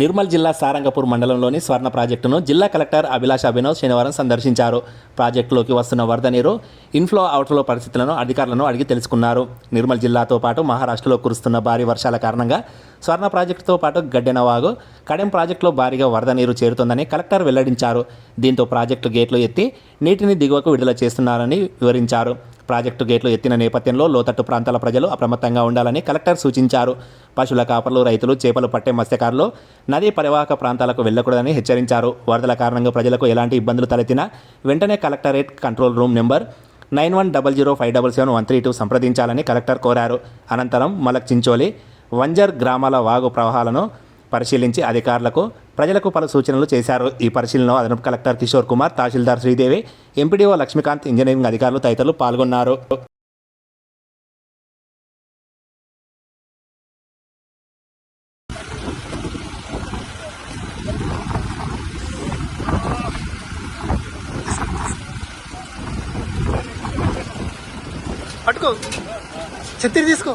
నిర్మల్ జిల్లా సారంగపూర్ మండలంలోని స్వర్ణ ప్రాజెక్టును జిల్లా కలెక్టర్ అభిలాష్ అభినవ్ శనివారం సందర్శించారు. ప్రాజెక్టులోకి వస్తున్న వరద నీరు ఇన్ఫ్లో అవుట్ఫ్లో పరిస్థితులను అధికారులను అడిగి తెలుసుకున్నారు. నిర్మల్ జిల్లాతో పాటు మహారాష్ట్రలో కురుస్తున్న భారీ వర్షాల కారణంగా స్వర్ణ ప్రాజెక్టుతో పాటు గడ్డెనవాగు కడెం ప్రాజెక్టులో భారీగా వరద నీరు చేరుతోందని కలెక్టర్ వెల్లడించారు. దీంతో ప్రాజెక్టు గేట్లు ఎత్తి నీటిని దిగువకు విడుదల చేస్తున్నారని వివరించారు. ప్రాజెక్టు గేట్లు ఎత్తిన నేపథ్యంలో లోతట్టు ప్రాంతాల ప్రజలు అప్రమత్తంగా ఉండాలని కలెక్టర్ సూచించారు. పశువుల కాపర్లు రైతులు చేపలు పట్టే మత్స్యకారులు నదీ పరివాహక ప్రాంతాలకు వెళ్ళకూడదని హెచ్చరించారు. వరదల కారణంగా ప్రజలకు ఎలాంటి ఇబ్బందులు తలెత్తినా వెంటనే collectorate control room number nine one double zero five double seven one three two సంప్రదించాలని collector కోరారు. అనంతరం మలక్ చించోలి వంజర్ గ్రామాల వాగు ప్రవాహాలను పరిశీలించి అధికారులకు ప్రజలకు పలు సూచనలు చేశారు. ఈ పరిశీలనలో అదనపు కలెక్టర్ కిషోర్ కుమార్ తహసీల్దార్ శ్రీదేవి ఎంపీడీఓ లక్ష్మీకాంత్ ఇంజనీరింగ్ అధికారులు తదితరులు పాల్గొన్నారు. పట్టుకో. ఛత్రి తీసుకో.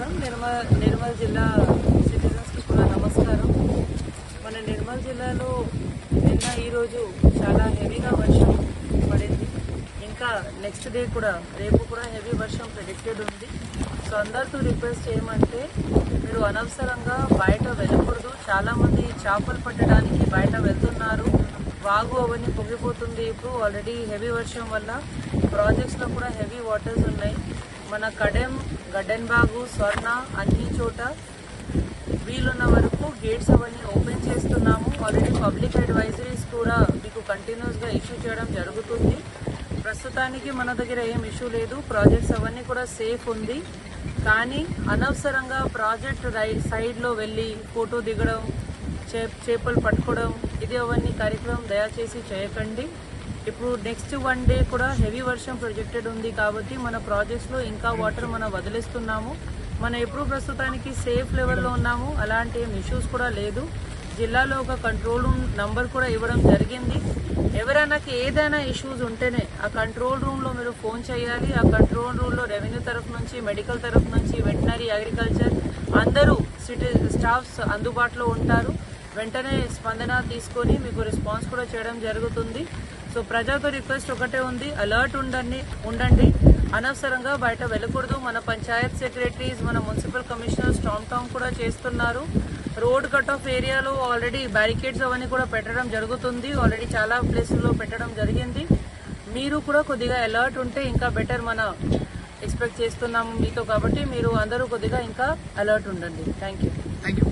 నమస్కారం. నిర్మల్ నిర్మల్ జిల్లా సిటిజన్స్కి కూడా నమస్కారం. మన నిర్మల్ జిల్లాలో నిన్న ఈరోజు చాలా హెవీగా వర్షం పడింది. ఇంకా నెక్స్ట్ డే కూడా రేపు కూడా హెవీ వర్షం ప్రిడిక్టెడ్ ఉంది. సో అందరితో రిక్వెస్ట్ చేయమంటే మీరు అనవసరంగా బయట వెళ్ళకూడదు. చాలామంది చేపలు పట్టడానికి బయట వెళ్తున్నారు. వాగు అవన్నీ పొంగిపోతుంది. ఇప్పుడు ఆల్రెడీ హెవీ వర్షం వల్ల ప్రాజెక్ట్స్లో కూడా హెవీ వాటర్స్ ఉన్నాయి. మన కడెం గడ్డెన్బాగు స్వర్ణ అన్ని చోట వీలున్న వరకు గేట్స్ అవన్నీ ఓపెన్ చేస్తున్నాము. ఆల్రెడీ పబ్లిక్ అడ్వైజరీస్ కూడా మీకు కంటిన్యూస్గా ఇష్యూ చేయడం జరుగుతుంది. ప్రస్తుతానికి మన దగ్గర ఏం ఇష్యూ లేదు. ప్రాజెక్ట్స్ అవన్నీ కూడా సేఫ్ ఉంది. కానీ అనవసరంగా ప్రాజెక్ట్ రై సైడ్లో వెళ్ళి ఫోటో దిగడం చే చేపలు పట్టుకోవడం ఇది అవన్నీ కార్యక్రమం దయచేసి చేయకండి. ఇప్పుడు నెక్స్ట్ వన్ డే కూడా హెవీ వర్షం ప్రొజెక్టెడ్ ఉంది కాబట్టి మన ప్రాజెక్ట్స్లో ఇంకా వాటర్ మనం వదిలేస్తున్నాము. మనం ఎప్పుడు ప్రస్తుతానికి సేఫ్ లెవెల్లో ఉన్నాము. అలాంటి ఏం ఇష్యూస్ కూడా లేదు. జిల్లాలో ఒక కంట్రోల్ రూమ్ నంబర్ కూడా ఇవ్వడం జరిగింది. ఎవరైనా ఏదైనా ఇష్యూస్ ఉంటేనే ఆ కంట్రోల్ రూమ్లో మీరు ఫోన్ చేయాలి. ఆ కంట్రోల్ రూమ్లో రెవెన్యూ తరఫు నుంచి మెడికల్ తరఫు నుంచి వెటనరీ అగ్రికల్చర్ అందరూ సిటీ స్టాఫ్స్ అందుబాటులో ఉంటారు. వెంటనే స్పందన తీసుకొని మీకు రెస్పాన్స్ కూడా చేయడం జరుగుతుంది. సో ప్రజలతో రిక్వెస్ట్ ఒకటే ఉంది. అలర్ట్ ఉండండి ఉండండి. అనవసరంగా బయట వెళ్ళకూడదు. మన పంచాయత్ సెక్రటరీస్ మన మున్సిపల్ కమిషనర్స్ స్టామ్ టౌన్ కూడా చేస్తున్నారు. రోడ్ కట్ ఆఫ్ ఏరియాలో ఆల్రెడీ బ్యారికేడ్స్ అవన్నీ కూడా పెట్టడం జరుగుతుంది. ఆల్రెడీ చాలా ప్లేసుల్లో పెట్టడం జరిగింది. మీరు కూడా కొద్దిగా అలర్ట్ ఉంటే ఇంకా బెటర్ మన ఎక్స్పెక్ట్ చేస్తున్నాము మీతో కాబట్టి మీరు అందరూ కొద్దిగా ఇంకా అలర్ట్ ఉండండి. Thank you thank you